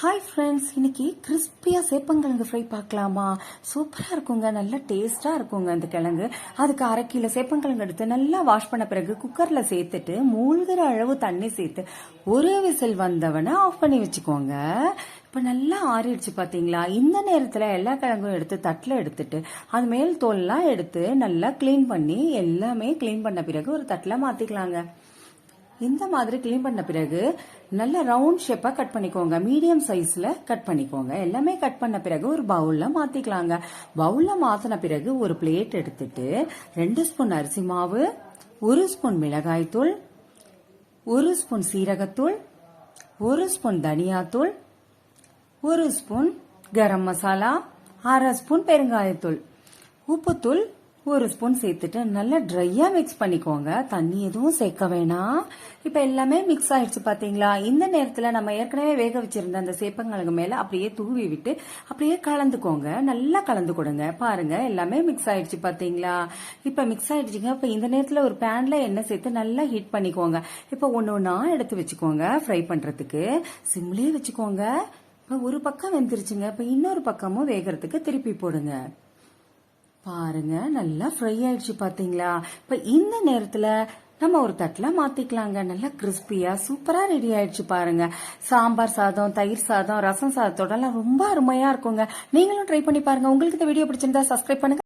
Hi friends இன்னைக்கு கிறிஸ்பியாக சேப்பங்கிழங்கு ஃப்ரை பார்க்கலாமா? சூப்பராக இருக்குங்க நல்லா டேஸ்ட்டாக இருக்குங்க அந்த கிழங்கு. அதுக்கு அரை கிலோ சேப்பங்கிழங்கு எடுத்து நல்லா வாஷ் பண்ண பிறகு குக்கரில் சேர்த்துட்டு மூழ்கிற அளவு தண்ணி சேர்த்து ஒரு விசில் வந்தவனை ஆஃப் பண்ணி வச்சுக்கோங்க. இப்போ நல்லா ஆறிடுச்சு பார்த்தீங்களா இந்த நேரத்தில் எல்லா கிழங்கும் எடுத்து தட்டில் எடுத்துட்டு அது மேல் தோல்லாம் எடுத்து நல்லா க்ளீன் பண்ணி எல்லாமே க்ளீன் பண்ண பிறகு ஒரு தட்டில் மாற்றிக்கலாங்க இந்த மாதிரி க்ளீன் பண்ண பிறகு நல்ல ரவுண்ட் ஷேப்பாக கட் பண்ணிக்கோங்க. மீடியம் சைஸில் கட் பண்ணிக்கோங்க. எல்லாமே கட் பண்ண பிறகு ஒரு பவுலில் மாற்றிக்கலாங்க பவுலில் மாற்றின பிறகு ஒரு பிளேட் எடுத்துட்டு ரெண்டு ஸ்பூன் அரிசி மாவு ஒரு ஸ்பூன் மிளகாய்த்தூள் ஒரு ஸ்பூன் சீரகத்தூள் ஒரு ஸ்பூன் தனியாத்தூள் ஒரு ஸ்பூன் கரம் மசாலா அரை ஸ்பூன் பெருங்காயத்தூள் உப்புத்தூள் ஒரு ஸ்பூன் சேர்த்துட்டு நல்லா ட்ரையாக மிக்ஸ் பண்ணிக்கோங்க. தண்ணி எதுவும் சேர்க்க வேணாம். இப்போ எல்லாமே மிக்ஸ் ஆயிடுச்சு பார்த்தீங்களா இந்த நேரத்தில் நம்ம ஏற்கனவே வேக வச்சிருந்த அந்த சேப்பங்கிழங்கு மேலே அப்படியே தூவி விட்டு அப்படியே கலந்துக்கோங்க. நல்லா கலந்து கொடுங்க. பாருங்க எல்லாமே மிக்ஸ் ஆயிடுச்சு பார்த்தீங்களா இப்போ மிக்ஸ் ஆயிடுச்சுங்க. இப்போ இந்த நேரத்தில் ஒரு பேனில் எண்ணெய் சேர்த்து நல்லா ஹீட் பண்ணிக்கோங்க. இப்போ ஒன்று ஒன்றா எடுத்து வச்சுக்கோங்க ஃப்ரை பண்ணுறதுக்கு சிம்லேயே வச்சுக்கோங்க. இப்போ ஒரு பக்கம் வெந்துருச்சுங்க. இப்போ இன்னொரு பக்கமும் வேகிறதுக்கு திருப்பி போடுங்க. பாருங்க நல்லா ஃப்ரை ஆயிடுச்சு பாத்தீங்களா? இப்ப இந்த நேரத்துல நம்ம ஒரு தட்டில் மாத்திக்கலாங்க. நல்லா கிறிஸ்பியா சூப்பரா ரெடி ஆயிடுச்சு பாருங்க. சாம்பார் சாதம் தயிர் சாதம் ரசம் சாதத்தோட எல்லாம் ரொம்ப அருமையா இருக்குங்க. நீங்களும் ட்ரை பண்ணி பாருங்க. உங்களுக்கு இந்த வீடியோ பிடிச்சிருந்தா சப்ஸ்கிரைப் பண்ணுங்க.